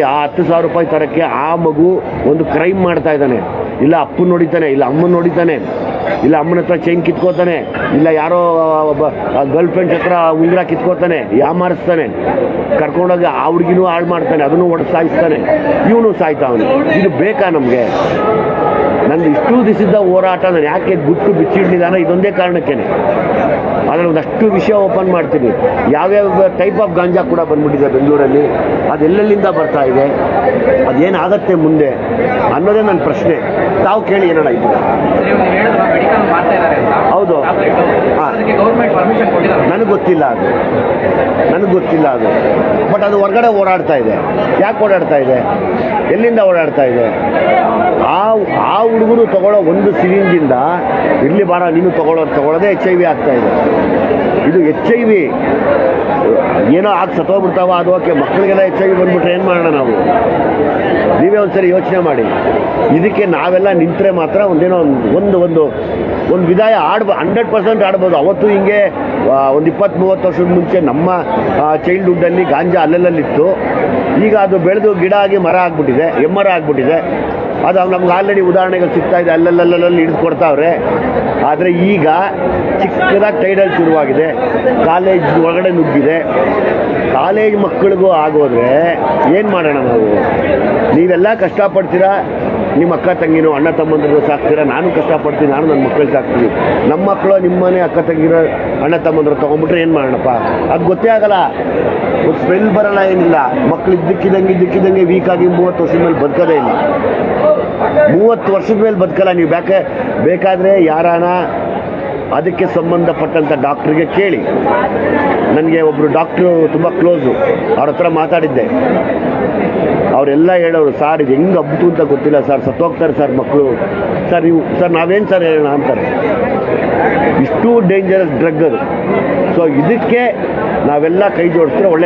ಆ ಹತ್ತು ಸಾವಿರ ರೂಪಾಯಿ ತರಕ್ಕೆ ಆ ಮಗು ಒಂದು ಕ್ರೈಮ್ ಮಾಡ್ತಾ ಇದ್ದಾನೆ. ಇಲ್ಲ ಅಪ್ಪನ ನೋಡಿತಾನೆ ಇಲ್ಲ ಅಮ್ಮನ ನೋಡಿತಾನೆ ಇಲ್ಲ ಅಮ್ಮನ ಹತ್ರ ಚೈನ್ ಕಿತ್ಕೋತಾನೆ, ಇಲ್ಲ ಯಾರೋ ಗರ್ಲ್ ಫ್ರೆಂಡ್ ಹತ್ರ ಉಂಗ್ರ ಕಿತ್ಕೋತಾನೆ ಯಾಮಾರಿಸ್ತಾನೆ ಕರ್ಕೊಂಡೋಗಿ ಆ ಹುಡುಗಿನೂ ಹಾಳು ಮಾಡ್ತಾನೆ, ಅದನ್ನು ಒಟ್ಟು ಸಾಯಿಸ್ತಾನೆ. ಇವನು ಸಾಯ್ತಾವನು. ಇದು ಬೇಕಾ ನಮಗೆ? ನಂದು ಇಷ್ಟು ದಿವಸದ ಹೋರಾಟ ನಾನು ಯಾಕೆ ಗುಟ್ಟು ಬಿಚ್ಚಿಡ್ಲಿಲ್ಲ ಇದೊಂದೇ ಕಾರಣಕ್ಕೆ ಅದರಲ್ಲಿ ಒಂದಷ್ಟು ವಿಷಯ ಓಪನ್ ಮಾಡ್ತೀನಿ. ಯಾವ್ಯಾವ ಟೈಪ್ ಆಫ್ ಗಾಂಜಾ ಕೂಡ ಬಂದ್ಬಿಟ್ಟಿದೆ ಬೆಂಗಳೂರಲ್ಲಿ. ಅದೆಲ್ಲೆಲ್ಲಿಂದ ಬರ್ತಾ ಇದೆ. ಅದೇನಾಗತ್ತೆ ಮುಂದೆ ಅನ್ನೋದೇ ನನ್ನ ಪ್ರಶ್ನೆ. ತಾವು ಕೇಳಿ ಏನೋಣ ಇದು? ಹೌದು. ನನಗೆ ಗೊತ್ತಿಲ್ಲ ಅದು. ಗೊತ್ತಿಲ್ಲ ಅದು. ಬಟ್ ಅದು ಹೊರಗಡೆ ಓಡಾಡ್ತಾ ಇದೆ. ಯಾಕೆ ಓಡಾಡ್ತಾ ಇದೆ? ಎಲ್ಲಿಂದ ಓಡಾಡ್ತಾ ಇದೆ? ಆ ಆ ಹುಡುಗರು ತಗೊಳ್ಳೋ ಒಂದು ಸಿರಿಂಜಿಂದ ಇಲ್ಲಿ ಬಾರ, ನೀನು ತಗೊಳ್ಳೋ ತಗೊಳ್ಳೋದೇ ಎಚ್ ಐ ವಿ ಆಗ್ತಾ ಇದೆ. ಇದು ಎಚ್ ಐ ವಿ ಏನೋ ಆಗಿ ಸತ್ತೋಗ್ಬಿಡ್ತಾವ, ಅದು ಓಕೆ, ಮಕ್ಕಳಿಗೆಲ್ಲ ಎಚ್ ಐ ವಿ ಬಂದ್ಬಿಟ್ರೆ ಏನು ಮಾಡೋಣ ನಾವು? ನೀವೇ ಒಂದ್ಸರಿ ಯೋಚನೆ ಮಾಡಿ. ಇದಕ್ಕೆ ನಾವೆಲ್ಲ ನಿಂತರೆ ಮಾತ್ರ ಒಂದೇನೋ ಒಂದ್- ಒಂದು ಒಂದು ವಿದಾಯ ಆಡ್ಬ ಹಂಡ್ರೆಡ್ ಪರ್ಸೆಂಟ್ ಆಡ್ಬೋದು. ಅವತ್ತು ಹಿಂಗೆ ಒಂದು ಇಪ್ಪತ್ತು ಮೂವತ್ತು ವರ್ಷದ ಮುಂಚೆ ನಮ್ಮ ಚೈಲ್ಡ್ಹುಡ್ಡಲ್ಲಿ ಗಾಂಜಾ ಅಲ್ಲೆಲ್ಲಲ್ಲಿತ್ತು. ಈಗ ಅದು ಬೆಳೆದು ಗಿಡ ಆಗಿ ಮರ ಆಗ್ಬಿಟ್ಟಿದೆ, ಎಮ್ಮರ ಆಗ್ಬಿಟ್ಟಿದೆ. ಅದು ನಮ್ಗೆ ಆಲ್ರೆಡಿ ಉದಾಹರಣೆಗಳು ಸಿಗ್ತಾ ಇದೆ. ಅಲ್ಲಲ್ಲಲ್ಲಲ್ಲಿ ಹಿಡಿದುಕೊಡ್ತಾವ್ರೆ ಆದರೆ ಈಗ ಚಿಕ್ಕದಾಗಿ ಟೈಡಲ್ ಶುರುವಾಗಿದೆ. ಕಾಲೇಜ್ ಒಳಗಡೆ ನುಗ್ಗಿದೆ. ಕಾಲೇಜ್ ಮಕ್ಕಳಿಗೂ ಆಗೋದ್ರೆ ಏನು ಮಾಡೋಣ ನಾವು? ನೀವೆಲ್ಲ ಕಷ್ಟಪಡ್ತೀರಾ? ನಿಮ್ಮ ಅಕ್ಕ ತಂಗಿನೋ ಅಣ್ಣ ತಮ್ಮಂದಿರು ಸಾಕ್ತೀರಾ? ನಾನು ಕಷ್ಟಪಡ್ತೀನಿ, ನಾನು ನನ್ನ ಮಕ್ಕಳಿಗೆ ಸಾಕ್ತೀನಿ. ನಮ್ಮ ಮಕ್ಕಳು ನಿಮ್ಮನೆ ಅಕ್ಕ ತಂಗಿರೋ, ಅಣ್ಣ ತಮ್ಮಂದ್ರ ತೊಗೊಂಡ್ಬಿಟ್ರೆ ಏನು ಮಾಡೋಣಪ್ಪ? ಅದು ಗೊತ್ತೇ ಆಗಲ್ಲ. ಸ್ಮೆಲ್ ಬರಲ್ಲ ಏನಿಲ್ಲ. ಮಕ್ಕಳು ಇದ್ದಕ್ಕಿದ್ದಂಗೆ ಇದ್ದಕ್ಕಿದ್ದಂಗೆ ವೀಕಾಗಿ ಮೂವತ್ತು ವರ್ಷದ ಮೇಲೆ ಬದುಕೋದೇ ಇಲ್ಲ. ಮೂವತ್ತು ವರ್ಷದ ಮೇಲೆ ಬದುಕಲ್ಲ ನೀವು. ಬೇಕೆ ಬೇಕಾದರೆ ಯಾರಾನ ಅದಕ್ಕೆ ಸಂಬಂಧಪಟ್ಟಂಥ ಡಾಕ್ಟ್ರಿಗೆ ಕೇಳಿ. ನನಗೆ ಒಬ್ಬರು ಡಾಕ್ಟ್ರು ತುಂಬ ಕ್ಲೋಸು ಅವ್ರ ಹತ್ರ ಮಾತಾಡಿದ್ದೆ. ಅವರೆಲ್ಲ ಹೇಳೋರು, ಸರ್, ಇದು ಹೆಂಗೆ ಹಬ್ಬಿತು ಅಂತ ಗೊತ್ತಿಲ್ಲ ಸರ್, ಸತ್ತೋಗ್ತಾರೆ ಸರ್ ಮಕ್ಕಳು ಸರ್ ನೀವು ಸರ್, ನಾವೇನು ಸರ್ ಹೇಳೋಣ ಅಂತಾರೆ. ಇಷ್ಟು ಡೇಂಜರಸ್ ಡ್ರಗ್ ಅದು. ಸೊ ಇದಕ್ಕೆ ನಾವೆಲ್ಲ ಕೈ ಜೋಡಿಸಿದ್ರೆ ಒಳ್ಳೆ